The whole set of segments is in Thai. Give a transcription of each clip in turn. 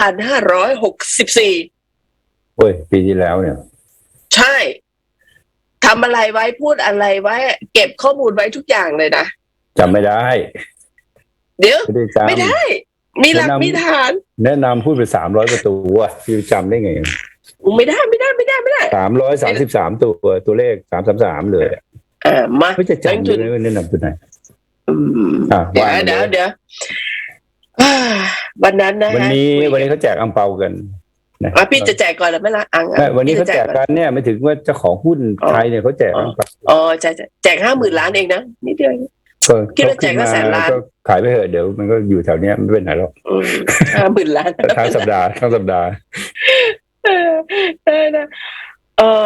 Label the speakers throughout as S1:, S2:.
S1: พันห้าร้อยหกสิบสี่
S2: โอ้ย ปีที่แล้วเนี่ย
S1: ใช่ทำอะไรไว้พูดอะไรไว้ เก็บข้อมูลไว้ทุกอย่างเลยนะ
S2: จำไม่ได้
S1: เดี๋ยว
S2: ไม่ได้จำ
S1: ไม่ได้ มีหลัก
S2: แนะนำ
S1: มีฐาน
S2: แนะนำพูดไปสามร้อยประตูอะพี่จำได้ไง
S1: ไม่ได้ไม่ได้ไม่ได้ไม่ได้
S2: สามร้อยสามสิบสามตัวตัวเลขสามสามสามเลยอะ
S1: อ่ามา
S2: ไม่จะ
S1: แบงค์
S2: จำ
S1: ทุ
S2: ได้
S1: น
S2: ไหมว่าแนะนำตัวไหน
S1: อืม
S2: อะ
S1: เดี๋ยว
S2: ว่ามา
S1: เดี๋ยว
S2: เลย
S1: เดี๋ยวอ่า วันนั้นนะฮะ
S2: วันนี้วันนี้เขาแจกอังเปากันนะ
S1: อะพี่จะแจกก่อนหรือไม่ละอังอะ
S2: ไม่วันนี้เขา
S1: พี่จะ
S2: แจกกันเนี่ยไม่ถึงว่าเจ้าของหุ้นไทยเนี่ยเขาแจกอังเปา
S1: อ๋อแจกแจกห้าหมื่นล้านเองนะนิดเดียว
S2: ก็
S1: คิดว่าแจกก็แสนล้าน
S2: ก็ขายไปเถอะเดี๋ยวมันก็อยู่แถวเนี้ยไม่เป็นไรหรอก
S1: อืมห้าหมื่นล้าน
S2: ทั้งสัปดาห์ทั้งสัปดาห์
S1: เออได้นะเออ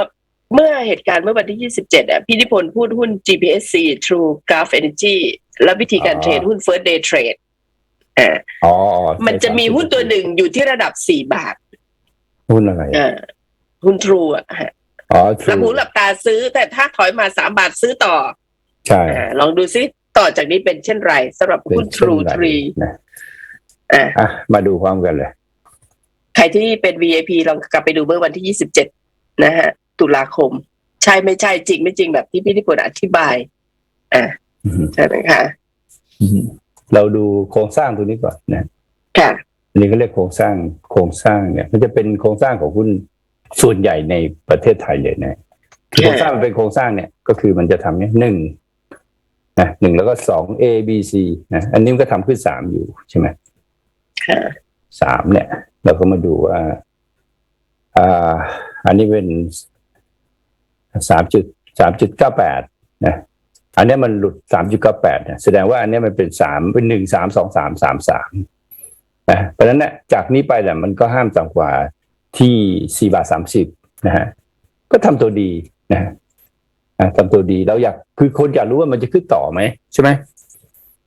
S1: เมื่อเหตุการณ์เมื่อวันที่ 27อะพี่นิพนธ์พูดหุ้น GPSC True Gulf Energy และวิธีการ
S2: อ๋อ
S1: เทรดหุ้น First Day Trade อ่า
S2: อ๋อ
S1: มันจะมีหุ้นตัวหนึ่งอยู่ที่ระดับ4บาท
S2: หุ้นอะไร
S1: อ่าหุ้น True อะฮะ
S2: อ๋อ
S1: หลับหูหลับตาซื้อ แต่ถ้าถอยมา3บาทซื้อต่อ
S2: ใช่
S1: อ่าลองดูซิต่อจากนี้เป็นเช่นไรสำหรับ
S2: เป็น
S1: หุ้น
S2: เช่น
S1: True
S2: ไร
S1: Tree
S2: นะ
S1: อ่า
S2: อะมาดูพร้อมกันเลย
S1: ใครที่เป็น VIP ลองกลับไปดูเมื่อวันที่27นะฮะ ตุลาคม ใช่ไม่ใช่จริงไม่จริงแบบที่พี่นิพนธ์อธิบาย อ่า
S2: อืม
S1: ใช่ไหมคะ
S2: อืม เราดูโครงสร้างตัวนี้ก่อนนะ
S1: ค่ะ
S2: อันนี้ก็เรียกโครงสร้างโครงสร้างเนี่ยมันจะเป็นโครงสร้างของหุ้นส่วนใหญ่ในประเทศไทยเลยนะคือโครงสร้างมันเป็นโครงสร้างเนี่ยก็คือมันจะทำเนี่ยหนึ่งนะหนึ่งแล้วก็สอง A B C นะอันนี้มันก็ทำขึ้นสามอยู่ใช่ไหม
S1: ค่ะ
S2: สามเนี่ย เราก็มาดูว่าอ่า อันนี้เป็นสามจุดสามจุดเก้าแปดนะ อันนี้มันหลุดสามจุดเก้าแปดเนี่ยแสดงว่าอันนี้มันเป็นสามเป็นหนึ่งสามสองสามสามสามนะเพราะฉะนั้นเนี่ยจากนี้ไปเนี่ยมันก็ห้ามต่ำกว่าที่สี่บาทสามสิบนะฮะก็ทำตัวดีนะฮะทำตัวดีเราอยากคือคนอยากรู้ว่ามันจะขึ้นต่อไหมใช่ไหม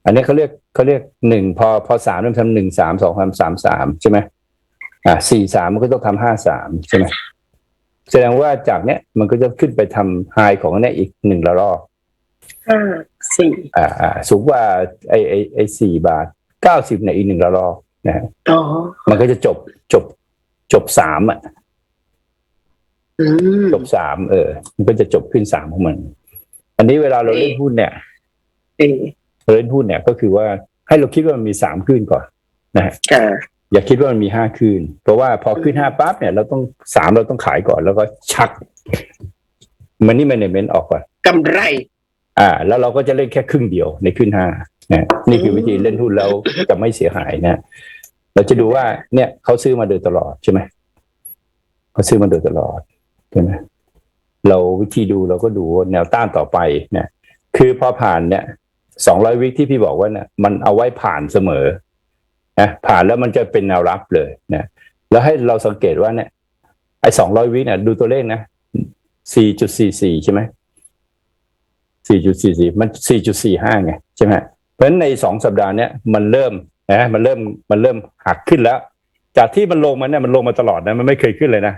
S2: อันนี้เขาเรียกเขาเรียกหนึ่งพอพอสามเริ่มทำหนึ่งสามสองสามสามสามใช่ไหมอ่าสี่สามมันก็ต้องทำห้าสามใช่ไหมแสดงว่าจากเนี้ยมันก็จะขึ้นไปทำไฮของอันเนี้ยอีกหนึ่งระลอก
S1: ห้าสี่
S2: อ่าอ่าสูงกว่าไอไอไอสี่บาทเก้าสิบเนี่ยอีกหนึ่งระลอกนะฮะ
S1: อ๋อ
S2: มันก็จะจบจบจบสามอะ
S1: อืม
S2: จบสามเออ มันก็จะจบขึ้นสามของมัน อันนี้เวลาเราเล่นหุ้นเนี่ย
S1: ดี
S2: เราเล่นหุ้นเนี่ยก็คือว่าให้เราคิดว่ามันมีสามขึ้นก่อนนะฮะ
S1: ค่ะ
S2: อย่าคิดว่ามันมีห้าขึ้น เพราะว่าพอขึ้นห้าปั๊บเนี่ยเราต้องสามเราต้องขายก่อนแล้วก็ชัก มันนี่แมเนจเมนต์ออกก่อน
S1: กำไร
S2: อ่า แล้วเราก็จะเล่นแค่ครึ่งเดียวในขึ้นห้านะนี่คือวิธีเล่นหุ้นแล้วจะไม่เสียหายนะเราจะดูว่าเนี่ยเขาซื้อมาโดยตลอดใช่ไหมเขาซื้อมาโดยตลอดใช่ไหมเราวิธีดูเราก็ดูแนวต้านต่อไปเนี่ยคือพอผ่านเนี่ยสองร้อยวิที่พี่บอกว่าเนี่ยมันเอาไว้ผ่านเสมอนะผ่านแล้วมันจะเป็นแนวรับเลยนะแล้วให้เราสังเกตว่าเนี่ยไอ้สองร้อยวิเนี่ยดูตัวเลขนะสี่จุดสี่สี่ใช่ไหม สี่จุดสี่สี่มันสี่จุดสี่ห้าไงใช่ไหมเพราะฉะนั้นในสองสัปดาห์เนี้ยมันเริ่มนะมันเริ่มมันเริ่มหักขึ้นแล้ว จากที่มันลงมาเนี่ยมันลงมาตลอดนะมันไม่เคยขึ้นเลยนะ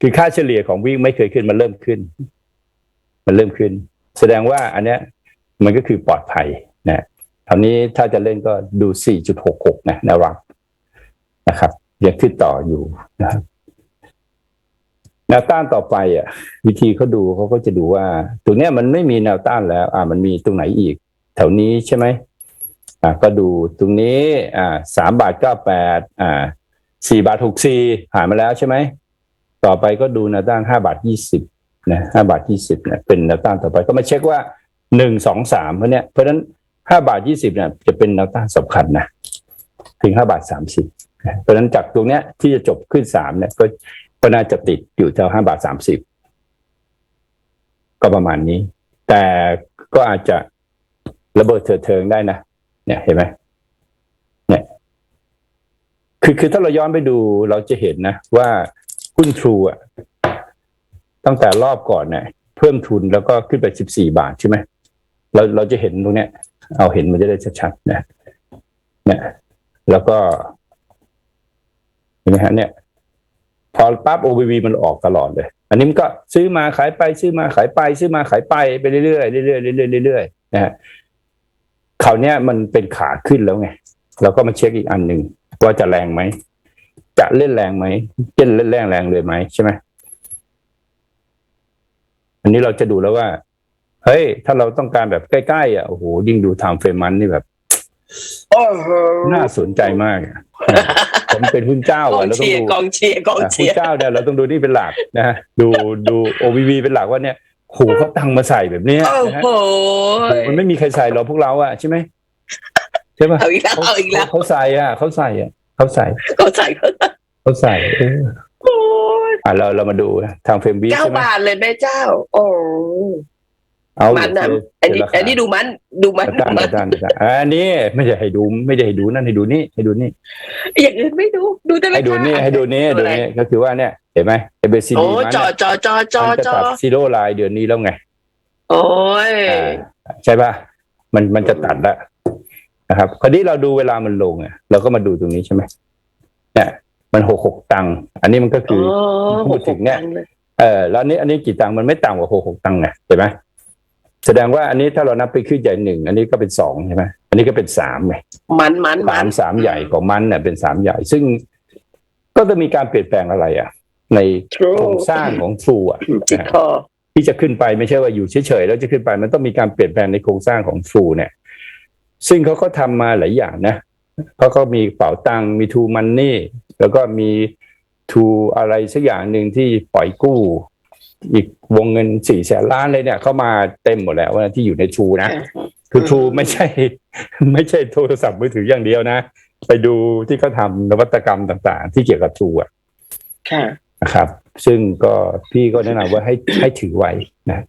S2: คือค่าเฉลี่ยของวิ่งไม่เคยขึ้นมันเริ่มขึ้น มันเริ่มขึ้น แสดงว่าอันเนี้ยมันก็คือปลอดภัยนะคราวนี้ถ้าจะเล่นก็ดูสี่จุดหกหกนะแนวรับนะครับยังขึ้นต่ออยู่นะครับ แนวต้านต่อไปอะ วิธีเขาดูเขาก็จะดูว่าตรงเนี้ยมันไม่มีแนวต้านแล้ว อ่า มันมีตรงไหนอีก แถวนี้ใช่ไหมอ่าก็ดูตรงนี้ อ่าสามบาทเก้าแปดอ่าสี่บาทหกสี่ผ่านมาแล้วใช่ไหมต่อไปก็ดูแนวต้านห้าบาทยี่สิบนะห้าบาทยี่สิบเนี่ยเป็นแนวต้านต่อไปก็มาเช็คว่าหนึ่งสองสามเพราะเนี้ยเพราะฉะนั้นห้าบาทยี่สิบเนี่ยจะเป็นแนวต้านสำคัญนะถึงห้าบาทสามสิบเพราะฉะนั้นจากตรงเนี้ยที่จะจบขึ้นสามเนี่ยก็ ก็น่าจะติดอยู่แถวห้าบาทสามสิบก็ประมาณนี้ แต่ก็อาจจะระเบิดเถิดเทิงได้นะเนี่ยเห็นไหมเนี่ยคือคือถ้าเราย้อนไปดูเราจะเห็นนะ ว่าหุ้นทรูอะตั้งแต่รอบก่อนเนี่ยเพิ่มทุนแล้วก็ขึ้นไปสิบสี่บาทใช่ไหมเราเราจะเห็นตรงเนี้ย เอาเห็นมันจะได้ชัดๆนะเนี่ยแล้วก็เห็นไหมฮะเนี่ย พอปั๊บ OBV มันออกตลอดเลย อันนี้มันก็ซื้อมาขายไปซื้อมาขายไป ซื้อมาขายไปไปเรื่อยๆเรื่อยๆเรื่อยๆเรื่อยๆนะฮะคราวเนี้ยมันเป็นขาขึ้นแล้วไงเราก็มาเช็คอีกอันหนึ่งว่าจะแรงไหมจะเล่นแรงไหมเล่นเล่นแรงแรงเลยไหมใช่ไหมอันนี้เราจะดูแล้วว่าเฮ้ยถ้าเราต้องการแบบใกล้ๆอะโอ้โหยิ่งดูไทม์เฟรมมันนี่แบบ
S1: โอ้โห
S2: น่าสนใจมากอะ ผมเป็นหุ้นเจ้าก
S1: อ
S2: อะ
S1: ง
S2: เราต้อ
S1: เชี
S2: ง
S1: ยร์
S2: ดู
S1: กองเชียร์กอง
S2: อะ
S1: เชี
S2: หุ้น
S1: ยร์
S2: เจ้าเนี่ยเราต้องดูนี่เป็นหลักนะฮะดูดู OVV เป็นหลักว่าเนี่ยโหเขาตังมาใส่แบบเนี้ย
S1: โอ้
S2: นะฮะ
S1: โห
S2: มันไม่มีใครใส่หรอกพวกเราอะใช่ไหมใช่ปะ
S1: เอาอีกแล้ว
S2: เขา
S1: เอาอีกแล้ว
S2: เขาใส่อะเขาใส่อะเขาใส่
S1: ก็ใส่เขา
S2: เขาใส่เออ
S1: โอ้ย
S2: อะเราเรามาดูนะทางเฟรมวี
S1: เก้า
S2: ใช่ไหม
S1: บาทเลยแม่เจ้า โอ้
S2: เอา
S1: มันนะ
S2: เดี๋ยว
S1: อันนี้
S2: เดี๋ยวราคา
S1: อันนี้ดูมันดูมัน
S2: อาจารย์
S1: มั
S2: อาจารย์อาจารย์อันนี้ไม่ได้ให้ดูไม่ได้ให้ดูนั่นให้ดูนี่ให้ดูนี่
S1: อย่างอื่นไม่ดูดูแต่รา
S2: ให้ดูนี่
S1: คา
S2: ให้ดูนี่
S1: ดู
S2: ดู
S1: อะไร
S2: นี่ก็คือว่าเนี่ยเห็นไหมเอเบซี
S1: โอ้
S2: ดีมัน
S1: จอ
S2: เนี่ย
S1: จอจอจอ
S2: มันจะ
S1: จอ
S2: ตัดซีโร่ไลน์เดือนนี้แล้วไง
S1: โอ้ย
S2: อ่าใช่ป่ะมันมันจะตัดละนะครับคราวนี้เราดูเวลามันลงอะเราก็มาดูตรงนี้ใช่ไหมเนี่ยมันหกหกตังค์อันนี้มันก็คือ
S1: โอ้
S2: พูดถึงเนี่ย
S1: หกหกตัค์ล
S2: เออแล้วอันนี้อันนี้กี่ตังค์มันไม่ต่ำกว่าหกหกตังค์ไงเห็นไหม แสดงว่าอันนี้ถ้าเรานับไปขึ้นใหญ่หนึ่งอันนี้ก็เป็นสองใช่ไหมอันนี้ก็เป็นสามไง
S1: มันมันมั
S2: สานมสามใหญ่ของมันเนี่ยเป็นสามใหญ่ ซึ่งก็จะมีการเปลี่ยนแปลงอะไรอะ ใน
S1: True
S2: โครงสร้างของ True อะ
S1: จิตคอ
S2: ที่จะขึ้นไปไม่ใช่ว่าอยู่เฉยๆแล้วจะขึ้นไปมันต้องมีการเปลี่ยนแปลงในโครงสร้างของ True เนี่ย ซึ่งเขาก็ทำมาหลายอย่างนะเขาก็มีเป๋าตังค์มี True Money แล้วก็มี True อะไรสักอย่างหนึ่งที่ปล่อยกู้ อีกวงเงินสี่แสนล้านเลยเนี่ย เข้ามาเต็มหมดแล้วว่าที่อยู่ใน True นะ คือ True ไม่ใช่ ไม่ใช่โทรศัพท์มือถืออย่างเดียวนะ ไปดูที่เขาทำนวัตกรรมต่าง ๆ ที่เกี่ยวกับ True อะ
S1: ค่ะ
S2: นะครับ ซึ่งก็พี่ก็แนะนำว่าให้ให้ถือไว้นะ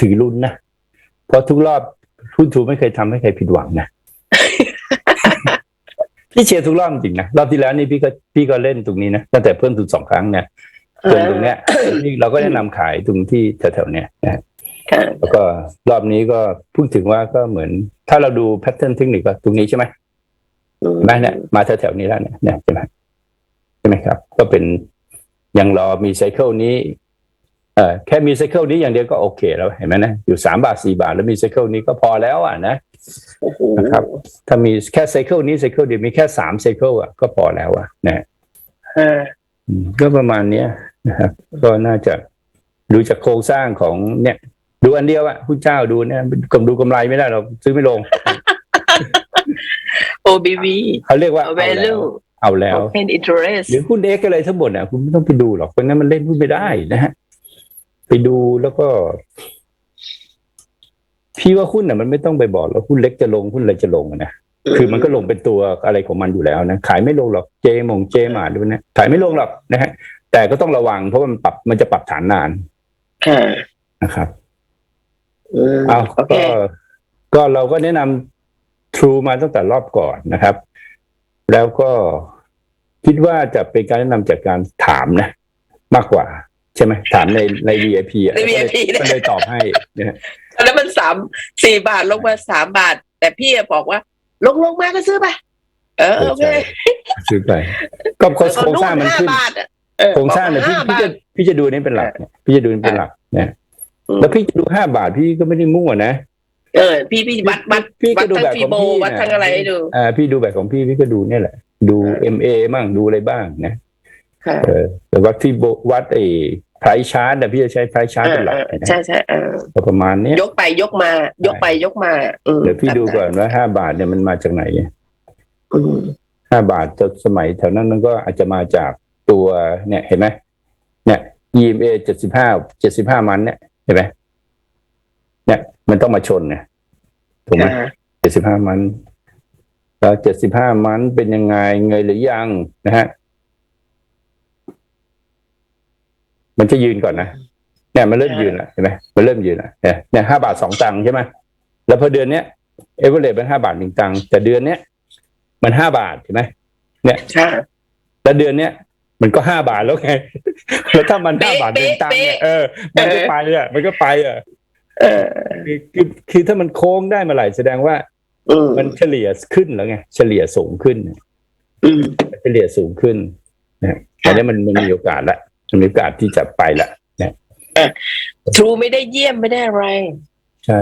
S2: ถือรุ่นนะ เพราะทุกรอบหุ้นทูไม่เคยทำให้ใครผิดหวังนะพี่เชียร์ทุกรอบจริงนะรอบที่แล้วนี่พี่ก็พี่ก็เล่นตรงนี้นะตั้งแต่เพิ่มทุนสองครั้งเนี่ย จนตรงเนี้ยนี่เราก็แนะนำขายตรงที่แถวๆเนี้ยนะ
S1: ค่ะ
S2: แล้วก็รอบนี้ก็พูดถึงว่าก็เหมือน ถ้าเราดูแพทเทิร์นเทคนิคก็ตรงนี้ใช่ไหม
S1: อืม
S2: เห็นไหมเนี่ยมาแถวๆนี้แล้วเนี่ยเนี่ยใช่ไหมใช่ไหมครับ ก็เป็นยังรอมีไซเคิลนี้เออแค่มีไซเคิลนี้อย่างเดียวก็โอเคแล้วเห็นไหมนะอยู่สามบาทสี่บาท แล้วมีไซเคิลนี้ก็พอแล้วอะนะ
S1: โอ้โห
S2: นะครับ ถ้ามีแค่ไซเคิลนี้ไซเคิลเดียวมีแค่สามไซเคิลอะก็พอแล้วอะนะ
S1: อ่า
S2: อืมก็ประมาณเนี้ย นะครับ ก็น่าจะดูจากโครงสร้างของเนี่ย ดูอันเดียวอะผู้เจ้าดูเนี่ยกำดูกำไรไม่ได้เราซื้อไม่ลง
S1: OBV
S2: เขาเรียกว่าเอาแล้ว
S1: value
S2: เอาแล้ว
S1: open interest
S2: หรือหุ้นเอ็กอะไรทั้งหมดอะคุณไม่ต้องไปดูหรอกเพราะงั้นมันเล่นหุ้นไม่ได้นะฮะไปดูแล้วก็ พี่ว่าหุ้นอะมันไม่ต้องไปบอกแล้วหุ้นเล็กจะลงหุ้นอะไรจะลงอะนะคือมันก็ลงเป็นตัวอะไรของมันอยู่แล้วนะขายไม่ลงหรอกเจมงเจมาด้วยนะขายไม่ลงหรอกนะฮะ แต่ก็ต้องระวังเพราะว่ามันปรับมันจะปรับฐานนาน
S1: ค่ะ
S2: นะครับ
S1: อืม
S2: เอา
S1: โอเค
S2: ก็ก็เราก็แนะนำ True มาตั้งแต่รอบก่อนนะครับ แล้วก็คิดว่าจะเป็นการแนะนำจากการถามนะ มากกว่า ใช่ไหมถามในใน VIP อะ
S1: ใน VIP
S2: ก็เลยตอบให้นะฮะ
S1: ตอนนั้นมันสามสี่บาทลงมาสามบาท แต่พี่อะบอกว่า ลงลงมาก็ซื้อไปเออโอเค
S2: ซื้อไปก็โครงสร้างมัน
S1: ห้า
S2: ขึ้น
S1: บาทอะเออ
S2: โครงสร้างเนี่ยพี่
S1: ห้า
S2: พี่
S1: บา
S2: จะ
S1: ท
S2: พี่จะดูนี่เป็นหลักเนี่ยพี่จะดูนี่เป็นหลักนะ
S1: อืม
S2: แล้วพี่จะดูห้าบาทพี่ก็ไม่ได้มั่วนะ
S1: เออ พี่พี่วัดวัด
S2: พี่
S1: วั
S2: ก็
S1: ด
S2: ดู
S1: ทั้ง
S2: แบบ
S1: ฟี
S2: ของ
S1: โบ
S2: พี่
S1: วัด
S2: นะ
S1: ทั้งอะไรให้ดู
S2: อ่าพี่ดูแบบของพี่พี่ก็ดูเนี่ยแหละ ดู
S1: เออ
S2: MA บ้างดูอะไรบ้างนะ
S1: ค่ะ
S2: เออแต่วัดที่โบวัดไอ้ไพรชาร์ตแต่พี่จะใช้ไพรชาร์ต
S1: เอ
S2: เป็น
S1: อ
S2: หลัก
S1: เออ
S2: นะ
S1: ใช่ใช่เออ
S2: ก็ประมาณเนี้ย
S1: ยกไปยกมา ยกไปยกมาอืม
S2: เดี๋ยวพี่ดูก่อนว่าห้าบาทเนี่ยมันมาจากไหน
S1: อืม
S2: ห้าบาทจะสมัยแถวนั้นมันก็อาจจะมาจาก ตัวเนี่ยเห็นไหมเนี่ย EMA เจ็ดสิบห้าเจ็ดสิบห้ามันเนี่ยเห็นไหมเนี่ยมันต้องมาชนเนี่ยถูกไหม
S1: อ่า
S2: เจ็ดสิบห้ามันแล้วเจ็ดสิบห้ามันเป็นยังไงเงยหรือยังนะฮะมันจะยืนก่อนนะเนี่ยมันเริ่มยืนแล้วเห็นไหมมันเริ่มยืนแล้วเนี่ยเนี่ยห้าบาทสองตังค์ใช่ไหมแล้วพอเดือนเนี้ยเอเวอเรสเป็นห้าบาทหนึ่งตังค์แต่เดือนเนี้ยมันห้าบาทเห็นไหม
S1: ค่ะ
S2: แล้วเดือนเนี้ย มันก็ห้าบาทแล้วไงแล้วถ้ามันห้า
S1: เป๊ะ
S2: บาทหนึ่งตังค์เนี่ย
S1: เป๊ะ
S2: เออมันก็ไปอะมันก็ไปอะ
S1: เออ
S2: คือคือคือถ้ามันโค้งได้เมาไหร่แสดงว่า
S1: อืม
S2: มันเฉลี่ยขึ้นแล้วไงเฉลี่ยสูงขึ้น
S1: อืม
S2: เฉลี่ยสูงขึ้นนะอันนี้มันมันมีโอกาสละมันมีโอกาสที่จะไปละ
S1: ทรูไม่ได้เยี่ยมไม่ได้อะไร
S2: ใช่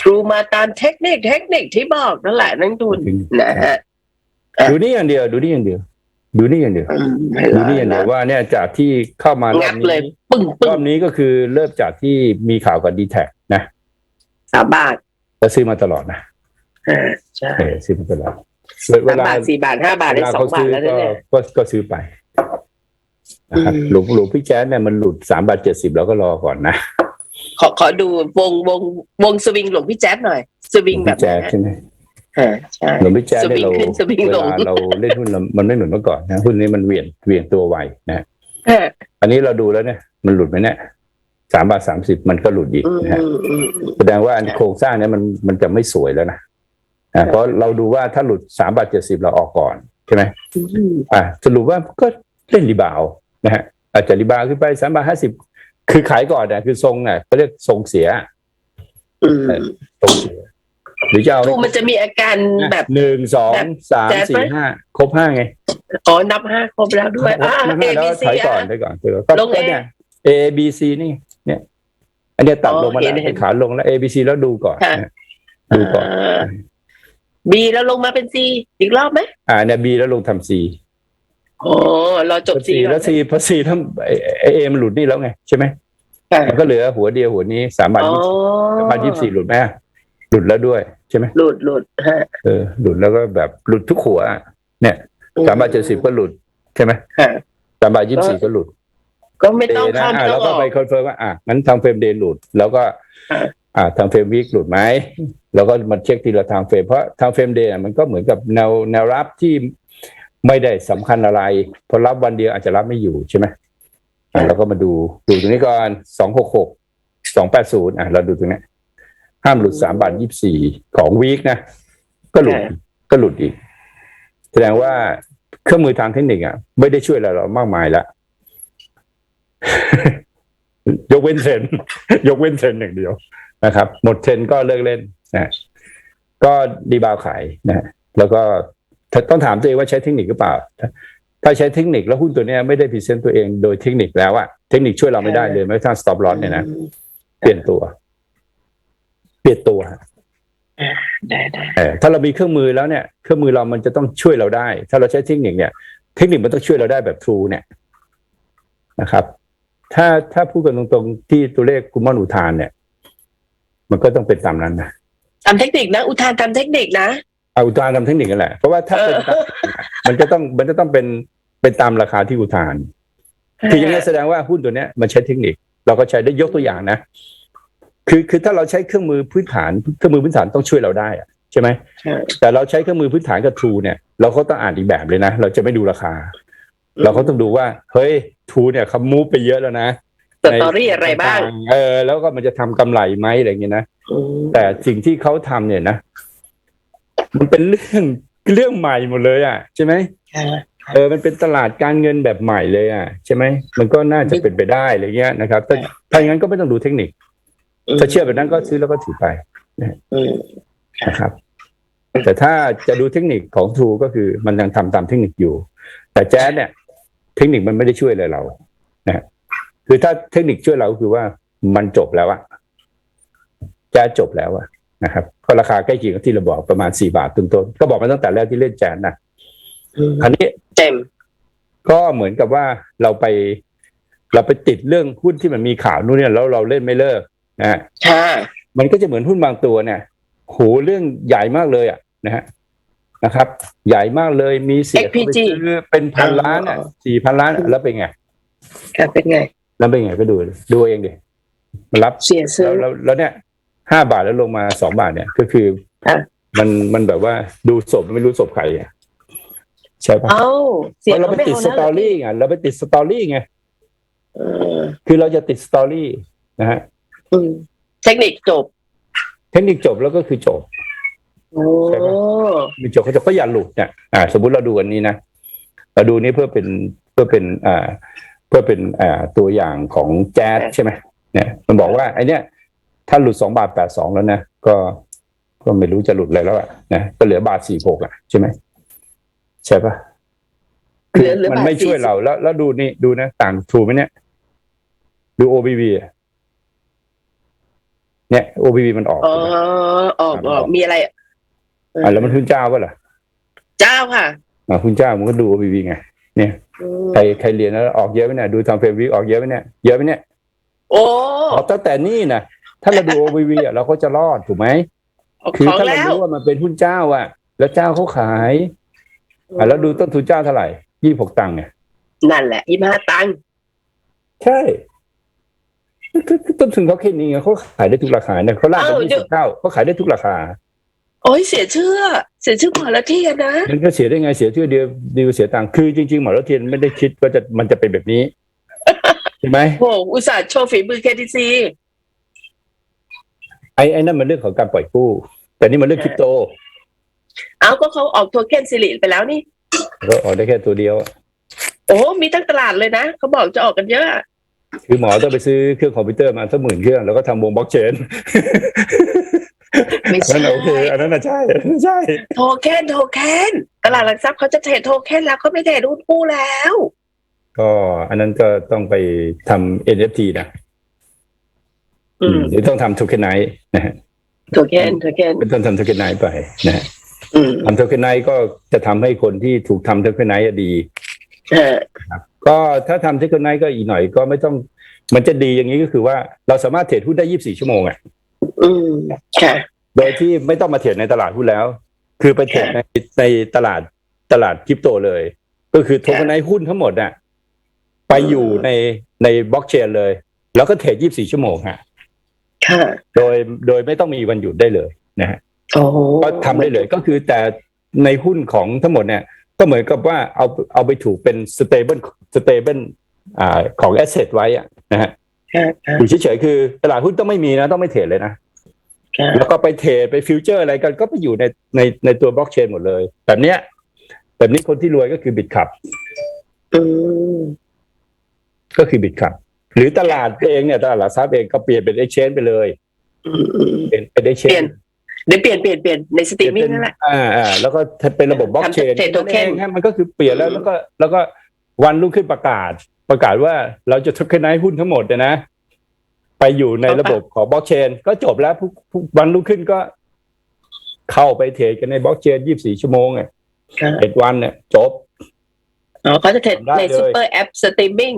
S1: ทรูมาตามเทคนิคเทคนิคที่บอกนั่นแหละนั่งทุนนะฮะ
S2: ดูนี่อย่างเดียว ดูนี่อย่างเดียว ดูนี่อย่างเดียว
S1: อืมไม่
S2: ดู
S1: ร้
S2: นี่อย่างเดียว
S1: นะ
S2: ว่าเนี่ยจากที่เข้ามารอ
S1: งั
S2: บบ
S1: เลย
S2: นี้
S1: ปึ้งปึ้
S2: รงอบนี้ก็คือเริ่มจากที่มีข่าวกับดีแท็นะ
S1: สามบาท
S2: แล้วซื้อมาตลอดนะ
S1: อ่าใช่
S2: เออซื้อมาตลอดเว
S1: สาม
S2: ลา
S1: บาทสี่บาทห้าบาท
S2: เว
S1: ได้
S2: ลา
S1: สอง
S2: เขา
S1: บาท
S2: ซื้อ
S1: แล้ว
S2: ก็
S1: เนี่ย
S2: ก็ก็ซื้อไปนะครับ
S1: อืม
S2: หลวงหลวงพี่แจ๊สเนี่ยมันหลุดสามบาทเจ็ดสิบเราก็รอก่อนนะ
S1: ขอขอดูวงวงวงสวิงหลวงพี่แจ๊ดหน่อย สวิง
S2: หลวง
S1: แบบ
S2: พี่แจ๊ส
S1: ไหน
S2: ใช่ไหม
S1: อ่าใช่
S2: หลวงพี่แจ๊สเนี่ยเรา
S1: สวิงขึ้นสวิง
S2: เว
S1: ลง
S2: ลาเราเล่นหุ้นเรามันไม่เหมือนเมื่อก่อนนะหุ้นนี้มันเหวี่ยงเหวี่ยงตัวไวนะ
S1: อ่า
S2: อันนี้เราดูแล้วเนี่ย มันหลุดไหมเนี่ยสามบาทสามสิบมันก็หลุดอีก
S1: อืม
S2: นะฮะ
S1: อืมอืมอืม
S2: แสดงว่าอันโครงสร้างเนี่ยมันมันจะไม่สวยแล้วนะอ่าเพราะเราดูว่าถ้าหลุดสามบาทเจ็ดสิบเราออกก่อนใช่ไหม
S1: อืม
S2: อ่าสรุปว่าก็เล่นรีบาวด์นะฮะอาจจะรีบาวด์ขึ้นไปสามบาทห้าสิบคือขายก่อนนะคือทรงน่ะเขาเรียกทรงเสีย
S1: อืม
S2: ทรงเสีย หรือจะเอา
S1: ดูมันจะมีอาการแบบ
S2: หนึ่งสอง
S1: แบบ
S2: สาม
S1: แจ๊สไหม
S2: สี่ห้าครบห้าไง
S1: อ๋อนับห้าครบแล้วด้วยอ่า
S2: ครบ
S1: A
S2: ห้า
S1: B
S2: แล้ว
S1: C
S2: ถอยก่อน
S1: อะ
S2: ถอยก่อนถอยก่อนก็
S1: ลง
S2: ก็
S1: A
S2: เนี่ย A B C นี่ เนี่ย อันเนี้ยตัด
S1: อ๋อ
S2: ลงมาแล้ว
S1: เห็นเห็น
S2: เป็นขาลงแล้ว A B C แล้วดูก่อน
S1: ค่ะ
S2: นะดูก่อน
S1: อ่า B แล้วลงมาเป็น C อีกรอบไหม
S2: อ่าเนี่ย B แล้วลงทำ C
S1: อ๋อเราจบ C ก่อน
S2: แล้ว C พอ C ทำเอเอมันหลุดนี่แล้วไงใช่ไหม
S1: ค่ะ
S2: มันก็เหลือหัวเดียวหัวนี้สามบาท
S1: อ๋อ
S2: ยี่สิบสามบาทยี่สิบสี่หลุดไหม หลุดแล้วด้วยใช่ไหม
S1: หลุดหลุดฮะ
S2: เออหลุดแล้วก็แบบหลุดทุกหัวอะเนี่ยสามบาทเจ็ดสิบก็หลุดใช่ไหม
S1: ค่ะ
S2: สามบาทยี่สิบสี่ก็หลุด
S1: ก็ไม่ต้อง
S2: เดย์นะ
S1: ข้าม
S2: อะ
S1: ต้
S2: แล้
S1: อง
S2: วก็
S1: ออก
S2: ไปคอนเฟิร์มว่าอะงั้นทำเฟรมเดย์หลุด แล้วก็
S1: อ่า
S2: อ่าทำเฟรมวีคหลุดไหมแล้วก็มาเช็คทีละทางเฟรมเพราะทางเฟรมเดย์มันก็เหมือนกับแนวแนวรับที่ไม่ได้สำคัญอะไรพอรับวันเดียวอาจจะรับไม่อยู่ใช่ไหมอะเราก็มาดูดูตรงนี้ก่อนสองหกหกสองแปดศูนย์อะเราดูตรงนี้ ห้ามหลุดสามบาทยี่สิบสี่ของวีคนะ ก็หลุดก็หลุดอีก แสดงว่าเครื่องมือทางเทคนิคอะ ไม่ได้ช่วยอะไรเรามากมายแล้วยกเว้นเทรนด์ยกเว้นเทรนด์อย่างเดียวนะครับ หมดเทรนด์ก็เลิกเล่นนะก็ดีบาวขายนะฮะแล้วก็ถ้าต้องถามตัวเองว่าใช้เทคนิคหรือเปล่า ถ้าถ้าใช้เทคนิคแล้วหุ้นตัวเนี้ยไม่ได้พรีเซนต์ตัวเองโดยเทคนิคแล้วอะเทคนิคช่วยเราไม่ได้เลยแม้กระทั่ง stop loss เนี่ยนะ เปลี่ยนตัว เปลี่ยนตัว
S1: ได้ได้
S2: เออถ้าเรามีเครื่องมือแล้วเนี่ย เครื่องมือเรามันจะต้องช่วยเราได้ ถ้าเราใช้เทคนิคเนี่ย เทคนิคมันต้องช่วยเราได้แบบทรูเนี่ยนะครับ ถ้าถ้าพูดกันตรงๆที่ตัวเลขกุมารอุทานเนี่ย มันก็ต้องเป็นตามนั้นนะ
S1: ตามเทคนิคนะ อุทานตามเทคนิคนะ
S2: เอาอุทานตามเทคนิคกันแหละ เพราะว่าถ้าเป็นตามมันจะต้องมันจะต้องเป็นเป็นตามราคาที่อุทานคืออย่างนี้แสดงว่าหุ้นตัวเนี้ยมันใช้เทคนิค เราก็ใช้ได้ยกตัวอย่างนะ คือคือถ้าเราใช้เครื่องมือพื้นฐานเครื่องมือพื้นฐานต้องช่วยเราได้อะใช่ไหม
S1: ใช่
S2: แต่เราใช้เครื่องมือพื้นฐานกับทูเนี่ยเราก็ต้องอ่านอีกแบบเลยนะ เราจะไม่ดูราคา เราก็ต้องดูว่า เฮ้ยทูเนี่ยเขามูฟไปเยอะแล้วนะ
S1: สตอรี่อะไรบ้าง
S2: เออ แล้วก็มันจะทำกำไรไหมอะไรอย่างเงี้ยนะ
S1: อืม
S2: แต่สิ่งที่เขาทำเนี่ยนะ มันเป็นเรื่องเรื่องใหม่หมดเลย อะ ใช่ไหม
S1: ค่ะ
S2: เออ มันเป็นตลาดการเงินแบบใหม่เลยอะ ใช่ไหมมันก็น่าจะเป็นไปได้อะไรเงี้ยนะครับถ้าถ้าอย่างนั้นก็ไม่ต้องดูเทคนิค ถ้าเชื่อแบบนั้นก็ซื้อแล้วก็ถือไป
S1: อืม
S2: นะครับ แต่ถ้าจะดูเทคนิคของทรูก็คือมันยังทำตามเทคนิคอยู่ แต่แจ๊สเนี่ย เทคนิคมันไม่ได้ช่วยเลยเรานะคือถ้าเทคนิคช่วยเราก็คือว่ามันจบแล้วอะแจ๊สจบแล้วอะนะครับก็ราคาใกล้เคียงกับที่เราบอกประมาณสี่บาทต้นๆก็บอกมาตั้งแต่แรกที่เล่นแจ๊สนะ
S1: อืม
S2: คราวนี้
S1: เต็ม
S2: ก็เหมือนกับว่าเราไป เราไปติดเรื่องหุ้นที่มันมีข่าวนู่นเนี่ยแล้วเราเล่นไม่เลิก นะฮะ
S1: ค่ะ
S2: มันก็จะเหมือนหุ้นบางตัวเนี่ยโหเรื่องใหญ่มากเลยอะนะฮะนะครับ ใหญ่มากเลยมีเสียเข้าไป
S1: XPG
S2: ซื้อเป็นพันล้านอะ
S1: อ๋อ
S2: สี่พันล้านอะแล้วเป็นไง
S1: ค่ะเป็นไง
S2: แล้วเป็นไงก็ดูดูเองดิมันรับ
S1: เสียซื้อ
S2: แล้วแล้วแล้วเนี่ยห้าบาทแล้วลงมาสองบาทเนี่ยก็คือ
S1: อะ
S2: มันมันแบบว่าดูศพไม่รู้ศพใครอะใช่ปะ
S1: เอ้าเสี
S2: เพ
S1: ย
S2: ราะเราไปติดสตอรี่ไงเราไปติดสตอรี่ไง
S1: เออ
S2: คือเราจะติดสตอรี่นะฮะ
S1: อืมเทคนิคจบ
S2: เทคนิคจบแล้วก็คือจบ
S1: โอ้
S2: ใช่ปะ มีจบเขาจะก็อย่าหลุดเนี่ยอ่า สมมุติเราดูอันนี้นะเราดูนี่เพื่อเป็นเพื่อเป็นอ่าเพื่อเป็นอ่าตัวอย่างของแจ๊สใช่ไหมเนี่ย มันบอกว่าไอเนี้ยถ้าหลุดสองบาทแปดสองแล้วนะก็ก็ไม่รู้จะหลุดอะไรแล้วอะนะก็เหลือบาทสี่หกอะใช่ไหมใช่ปะ
S1: เหลือเหลือ
S2: มัน
S1: บาท
S2: ไม่ช่วย
S1: 40
S2: เราแล้วแล้วดูนี่ดูนะ ต่างถูกไหมเนี่ย ดู OBV อะ เนี่ย OBV มันออก
S1: อ๋อออกออกมีอะไรอะ
S2: อะแล้วมันหุ้นเจ้าปะล่ะ
S1: เจ้าค่ะ
S2: อะหุ้นเจ้ามันก็ดู OBV ไงเนี่ย
S1: อืม
S2: ใครใครเรียนแล้วออกเยอะไหมเนี่ยดูทำเฟรมวิกออกเยอะไหมเนี่ยเยอะไหมเนี่ย
S1: โอ้
S2: ออกตั้งแต่นี่นะถ้าเราดู OVV อะเราก็จะรอดถูกไหม
S1: ออก
S2: คือ
S1: ของ
S2: ถ้าเรา
S1: แล้ว
S2: รู้ว่ามันเป็นหุ้นเจ้าอะ แล้วเจ้าเขาขายอะแล้วดูต้นทุนเจ้าเท่าไหร่ยี่หกตังค์เนี่ย
S1: นั่นแหละยี่ห้าตังค์
S2: ใช่คือคือ ต้นทุนเขาแค่นี้ไงเขาขายได้ทุกราคาเนี่ยเขาลากไปยี่สิบเก้าเขาขายได้ทุกราคา
S1: โอ้ยเสียชื่อ เสียชื่อหมอละเทียนนะ
S2: มันก็เสียได้ไงเสียชื่อเดียวดีกว่าเสียตังค์คือจริงๆหมอรัตเทียนไม่ได้คิดว่าจะมันจะเป็นแบบนี้ใช่ไหม
S1: โหอุตส่าห์โชว์ฝีมือเคทีซี
S2: ไอ้ไอ้นั่นมันเรื่องของการปล่อยกู้ แต่นี่มันเรื่องคริปโต
S1: เอาก็เขาออกตัวเคนซิลิไปแล้วนี่
S2: ก็ออกได้แค่ตัวเดียว
S1: โอ้มีทั้งตลาดเลยนะเขาบอกจะออกกันเยอะ
S2: คือหมอต้องไปซื้อเครื่องคอมพิวเตอร์มาสักหมื่นเครื่องแล้วก็ทำวงบล็อกเชน
S1: ไม่
S2: นั่
S1: ใช่
S2: นน่ะโอเคอันนั้นน่ะใช่อันนั้นใช่
S1: โทเค็นโทเค็นตลาดหลักทรัพย์เขาจะเทรดโทเค็นแล้วเขาไม่เทรดหุ้นกู้แล้ว
S2: ก็อันนั้นก็ต้องไปทำ NFT นะ
S1: อืม
S2: หรือต้องทำโทเค็นไนท์นะฮะ
S1: โทเค็นโทเค็น
S2: เป็นต้องทำโทเค็นไนท์ไปนะฮะ
S1: อืม
S2: ทำโทเค็นไนท์ก็จะทำให้คนที่ถูกทำโทเค็นไนท์ดี
S1: เออ
S2: ก็ถ้าทำเทคโนไนก็อีกหน่อยก็ไม่ต้องมันจะดีอย่างนี้ก็คือว่าเราสามารถเทรดหุ้นได้ 24 ชั่วโมงอะ
S1: อืมค่ะ
S2: โดยที่ไม่ต้องมาเทรดในตลาดหุ้นแล้ว คือไปเทรดในในตลาดตลาดคริปโตเลย ก็คือโทเค็นไนหุ้นทั้งหมดอะไปอยู่ในในบล็อกเชนเลย แล้วก็เทรด 24 ชั่วโมงฮะ
S1: ค่ะ
S2: โดยโดยไม่ต้องมีวันหยุดได้เลยนะฮะ
S1: โอ้โห
S2: ก็ทำได้เลยก็คือแต่ในหุ้นของทั้งหมดเนี่ย ก็เหมือนกับว่าเอาเอาไปถูกเป็น stable stable อ่าของ asset ไว้อะนะฮะ
S1: ค่ะค่ะ
S2: อยู่เฉยๆคือตลาดหุ้นต้องไม่มีนะ ต้องไม่เทรดเลยนะ
S1: ค่ะ
S2: แล้วก็ไปเทรดไปฟิวเจอร์อะไรกันก็ไปอยู่ในในในตัวบล็อกเชนหมดเลย แบบเนี้ยแบบนี้คนที่รวยก็คือบิตคับ
S1: อืม
S2: ก็คือบิตคับหรือตลาดเองเนี่ยตลาดหลักทรัพย์เองก็เปลี่ยนเป็น exchange ไปเลย
S1: อืมอืม
S2: เป็นเป็น
S1: เปลี่ย
S2: exchange
S1: น เดี๋ยวเปลี่ยนเปลี่ยนเปลี่ยนในสตรีมมิ่งนั่นแหละ
S2: อ่าอ่าแล้วก็เป็นระบบบล็อกเชน
S1: ทำ trade token
S2: มันก็คือเปลี่ยนแล้วแล้วก็แล้วก็วันรุ่งขึ้นประกาศ ประกาศว่าเราจะทุกนายหุ้นทั้งหมดเนี่ยนะ ไปอยู่ในระบบของบล็อกเชน ก็จบแล้วผู้ผู้วันรุ่งขึ้นก็ เข้าไปเทรดกันในบล็อกเชน24ชั่วโมงเนี่ย
S1: ค่ะ
S2: เจ็ดวันเนี่ยจบ
S1: อ๋อเขาจะเทรด
S2: ทำได้
S1: ใน
S2: เลย
S1: ซูเปอร์แอปสตรีมมิ่ง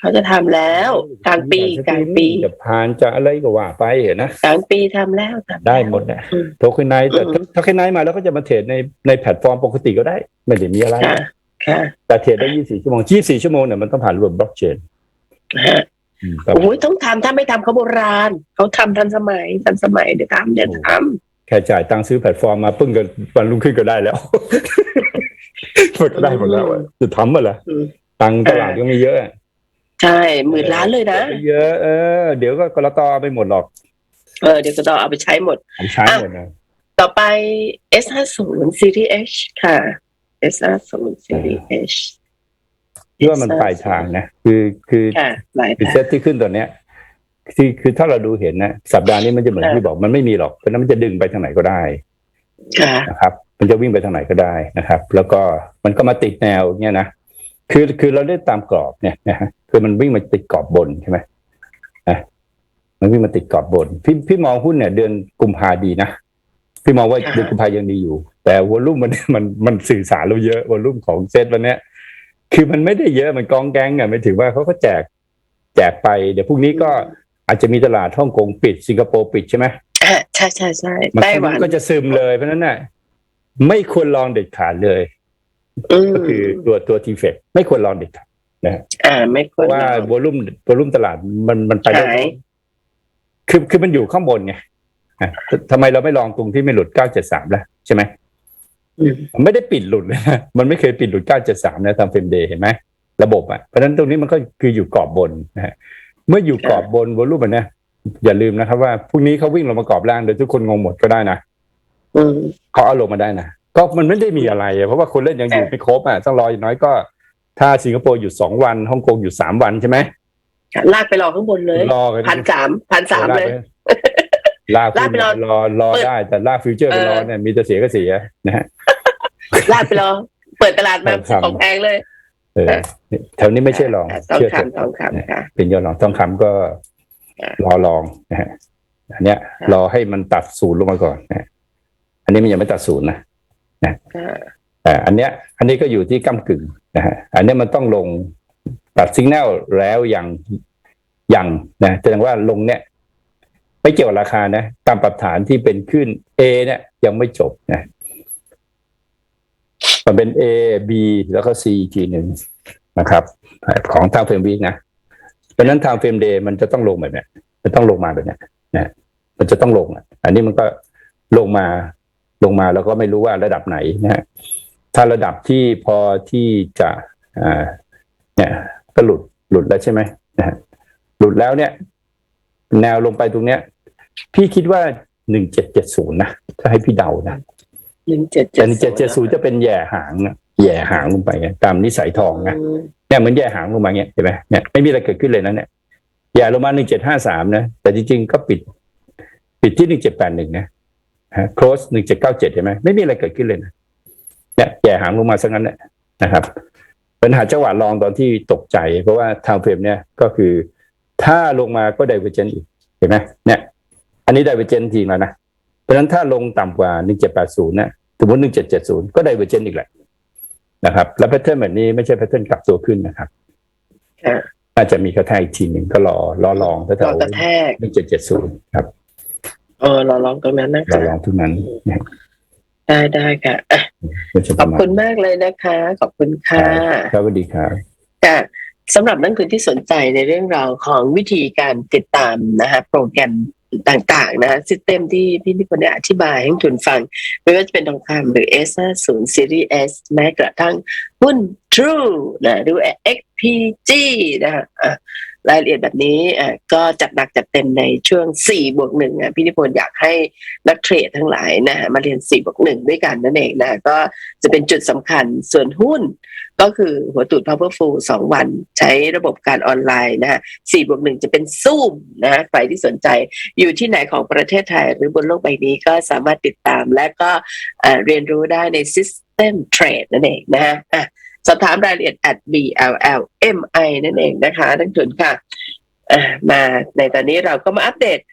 S1: เขาจะทำแล้วกลางปีกลางปี
S2: จะผ่านจะอะไรก็ว่าไปเห็นนะ
S1: กลางปีทำแล้วทำแล้ว
S2: ได้หมดนะ
S1: อืม
S2: โทเค็นไนแต่
S1: อืม
S2: โทเค็นไนมาแล้วก็จะมาเทรดในในแพลตฟอร์มปกติก็ได้ ไม่ได้มีอะไร
S1: ค่ะค่ะ
S2: แต่เทรดได้24ชั่วโมง24ชั่วโมงเนี่ยมันต้องผ่านระบบบล็อกเชน
S1: ฮะ
S2: อืม
S1: โอ้ยต้องทำถ้าไม่ทำเขาโบราณเขาทำทันสมัยทันสมัยเดี๋ยวทำเดี๋ยวท
S2: แค่จ่ายตังค์ซื้อแพลตฟอร์มมาปึ้งกันวันรุ่งขึ้นก็ได้แล้วมันก็ได้หมดแล้วอะจะทำมาละำ
S1: อืม
S2: ตังค์ตลาดก็มีเยอะ
S1: ใช่หมื่นล้านเลยนะ
S2: เยอะเออเดี๋ยวก็กรตเอาไปหมดหรอก
S1: เออเดี๋ยวก็ต้องเอาไปใช้หมด
S2: ผมใช้หมดนะ
S1: ต่อไป S50 Series H ค่ะ S50 Series H
S2: คิดว่ามันปลายทางนะ คือคือ
S1: ค่ะหลาย
S2: คือ
S1: ทา
S2: เซตที่ขึ้นตอนเนี้ยที่คือถ้าเราดูเห็นนะ สัปดาห์นี้มันจะเหมือน
S1: ค่ะ
S2: ที่บอกมันไม่มีหรอกเพราะฉะนั้นมันจะดึงไปทางไหนก็ได้
S1: ค่ะ
S2: นะครับ มันจะวิ่งไปทางไหนก็ได้นะครับ แล้วก็มันก็มาติดแนวเนี่ยนะคือคือเราเล่นตามกรอบเนี่ยนะฮะ คือมันวิ่งมาติดกรอบบนใช่ไหมนะมันวิ่งมาติดกรอบบน พี่พี่มองหุ้นเนี่ย เดือนกุมภาดีนะพี่มองว่า
S1: ค่ะ
S2: เดือนกุมภายังดีอยู่ แต่วอลลุ่มมันมันมันสื่อสารเราเยอะวอลลุ่มของเซตวันเนี้ย คือมันไม่ได้เยอะมันกองแก๊งอะไม่ถึงว่าเขาก็แจก แจกไปเดี๋ยวพรุ่งนี้ก็อาจจะมีตลาดฮ่องกงปิด สิงคโปร์ปิดใช่ไหม
S1: อะใช่ใช่ใช่
S2: มัน
S1: ไต้หวัน
S2: ก็จะซึมเลยเพราะฉะนั้นน่ะไม่ควรลองเด็ดขาดเลย
S1: อืม
S2: ก็คือตัวตัวทีเฟกไม่ควรลองเด็ดขาด
S1: อ่าไม่ค
S2: เพ
S1: วร
S2: ราะว่า
S1: ลอง
S2: วอลุ่มวอลุ่มตลาดมันมันไปได้
S1: หาย
S2: คือคือมันอยู่ข้างบนไงอะทำไมเราไม่ลองตรงที่ไม่หลุด973ล่ะใช่ไหม
S1: อืม
S2: มันไม่ได้ปิดหลุดเลยนะมันไม่เคยปิดหลุด973นะทำเฟรมเดย์เห็นไหมระบบอะเพราะฉะนั้นตรงนี้มันก็คืออยู่กรอบบนนะฮะเมื่ออยู่กรอบบนวอลุ่มมันนะอย่าลืมนะครับว่าพรุ่งนี้เขาวิ่งลงมากรอบล่างโดยทุกคนงงหมดก็ได้นะ
S1: อืม
S2: เขาเอาลงมาได้นะก็มันไม่ได้มีอะไรอะเพราะว่าคนเล่นยังอยู่ไม่ครบอะต้องรออย่างน้อยก็ ถ้าสิงคโปร์หยุดสองวันฮ่องกงหยุดสามวันใช่ไหม
S1: ลากไปรอข้างบนเลย
S2: รอกัน
S1: พันสามพันสามเลย
S2: ลาก
S1: ลากไป
S2: ไป
S1: รอ
S2: รอรอ
S1: เปิด
S2: ได้ แต่ลากฟิวเจอร์ไปรอ
S1: เออ
S2: เนี่ยมีแต่เสียก็เสียนะฮะ
S1: ลากไปรอ เปิดตลาดมา
S2: ครับ
S1: ของแพงเลย
S2: เออแถวนี้ไม่ใช่ลองะ
S1: ต้อง
S2: เชื่อเถอะ
S1: คำต้องคำค่ะ
S2: เป็นยอดลองทองคำก็
S1: ค่ะ
S2: รอลองนะฮะอันเนี้ย
S1: ค่ะ
S2: รอให้มันตัดศูนย์ลงมาก่อนนะฮะอันนี้มันยังไม่ตัดศูนย์นะ
S1: ค่ะ
S2: อ่าอันเนี้ยอันนี้ก็อยู่ที่ก้ากึ่งนะฮะอันเนี้ยมันต้องลงตัดสัญญาณแล้วอยังยังนะแสดงว่าลงเนี่ยไม่เกี่ยวกับราคานะ ตามปรับฐานที่เป็นขึ้น A เนี่ยยังไม่จบนะมันเป็น A B แล้วก็ C อีกทีหนึ่งนะครับ ของทางเฟรมวีนะเพราะนั้นทางเฟรมเดย์มันจะต้องลงแบบเนี้ยมันต้องลงมาแบบเนี้ยนะมันจะต้องลงอันนี้มันก็ลงมาลงมาแล้วก็ไม่รู้ว่าระดับไหนนะฮะ ถ้าระดับที่พอที่จะอ่าเนี่ยก็หลุดหลุดแล้วใช่ไหมนะฮะหลุดแล้วเนี่ย แนวลงไปตรงเนี้ย พี่คิดว่าหนึ่งเจ็ดเจ็ดศูนย์นะถ้าให้พี่เดานะ
S1: หนึ่งเจ็ด
S2: แต่หนึ่งเจ็ดเจ็ดศูนย์จะเป็นแย่หางนะแย่หางลงไปไงตามนิสัยทองนะเนี่ยเหมือนแย่หางลงมาเงี้ยเห็นไหมเนี่ยไม่มีอะไรเกิดขึ้นเลยนะเนี่ยแย่ลงมาหนึ่งเจ็ดห้าสามนะแต่จริงๆก็ปิด ปิดที่หนึ่งเจ็ดแปดหนึ่งนะฮะ close หนึ่งเจ็ดเก้าเจ็ดเห็นไหมไม่มีอะไรเกิดขึ้นเลยนะ เนี่ยแย่หางลงมาซะงั้นแหละนะครับ ปัญหาจังหวะลองตอนที่ตกใจ เพราะว่าทางเฟรมเนี่ยก็คือ ถ้าลงมาก็ไดเวอร์เจนอีกเห็นไหมเนี่ย อันนี้ไดเวอร์เจนทีแล้วนะเพราะฉะนั้นถ้าลงต่ำกว่าหนึ่งเจ็ดแปดศูนย์เนี่ยสมมติหนึ่งเจ็ดเจ็ดศูนย์ก็ไดเวอร์เจนอีกแหละนะครับ แล้วแพทเทิร์นแบบนี้ไม่ใช่แพทเทิร์นกลับตัวขึ้นนะครับ
S1: ค่ะ
S2: อาจจะมีกระแทกอีกทีหนึ่งก็รอรอลองแถ
S1: รอ
S2: ว
S1: กระแทก
S2: หนึ่งเจ็ดเจ็ดศูนย์ครับ
S1: เออรอลองตรงนั้นนะ
S2: รอ
S1: คะ
S2: ลองทุกนั้นนะครับ
S1: ได้ได้ค่ะอะ
S2: ไม่ใช่
S1: ข
S2: ป
S1: อบ
S2: ระมาณ
S1: คุณมากเลยนะคะ ขอบคุณค่ะ
S2: ครับสวัสดีครับ
S1: ค่ะสำหรับนักลงทุนที่สนใจในเรื่องราวของวิธีการติดตามนะคะโปรแกรมต่างๆนะคะซิสเต็มที่พี่นิพนธ์ได้อธิบายให้ทุนฟัง ไม่ว่าจะเป็นทองคำหรือ S50 Series S แม้กระทั่งหุ้น True นะหรือ XPG นะคะอะ รายละเอียดแบบนี้ก็จัดหนักจัดเต็มในช่วง 4 บวกหนึ่งอะพี่นิพนธ์อยากให้นักเทรดทั้งหลายนะมาเรียน 4 บวกหนึ่งด้วยกันนั่นเองนะก็จะเป็นจุดสำคัญส่วนหุ้นก็คือหัวตูด powerful สองวันใช้ระบบการออนไลน์นะฮะสี่บวกหนึ่งจะเป็นซูมนะฮะใครที่สนใจอยู่ที่ไหนของประเทศไทยหรือบนโลกใบนี้ก็สามารถติดตามและก็เรียนรู้ได้ใน System Trade นั่นเองนะฮะ สอบถามรายละเอียด at BLLMI นั่นเองนะคะทั้งทุนค่ะ มาในตอนนี้เราก็มาอัปเดต